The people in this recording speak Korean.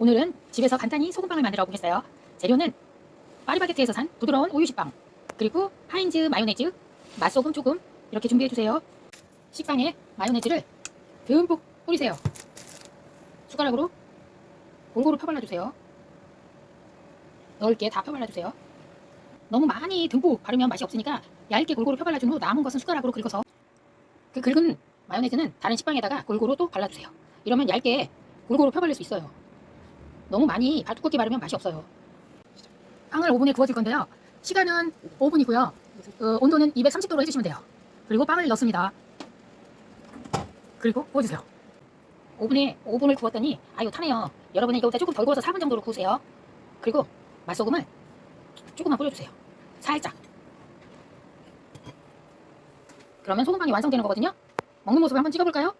오늘은 집에서 간단히 소금빵을 만들어 보겠어요. 재료는 파리바게트에서 산 부드러운 우유 식빵, 그리고 하인즈 마요네즈, 맛소금 조금 이렇게 준비해 주세요. 식빵에 마요네즈를 듬뿍 뿌리세요. 숟가락으로 골고루 펴발라 주세요. 넓게 다 펴발라 주세요. 너무 많이 듬뿍 바르면 맛이 없으니까 얇게 골고루 펴발라 준 후 남은 것은 숟가락으로 긁어서 그 긁은 마요네즈는 다른 식빵에다가 골고루 또 발라주세요. 이러면 얇게 골고루 펴발릴 수 있어요. 너무 많이 바- 두껍게 바르면 맛이 없어요. 빵을 오븐에 구워줄 건데요. 시간은 5분이고요. 어, 온도는 230도로 해주시면 돼요. 그리고 빵을 넣습니다. 그리고 구워주세요. 오븐에 5분을 구웠더니 아유 타네요. 여러분은 이거보다 조금 덜 구워서 4분 정도로 구우세요. 그리고 맛소금을 조금만 뿌려주세요. 살짝. 그러면 소금빵이 완성되는 거거든요. 먹는 모습을 한번 찍어볼까요?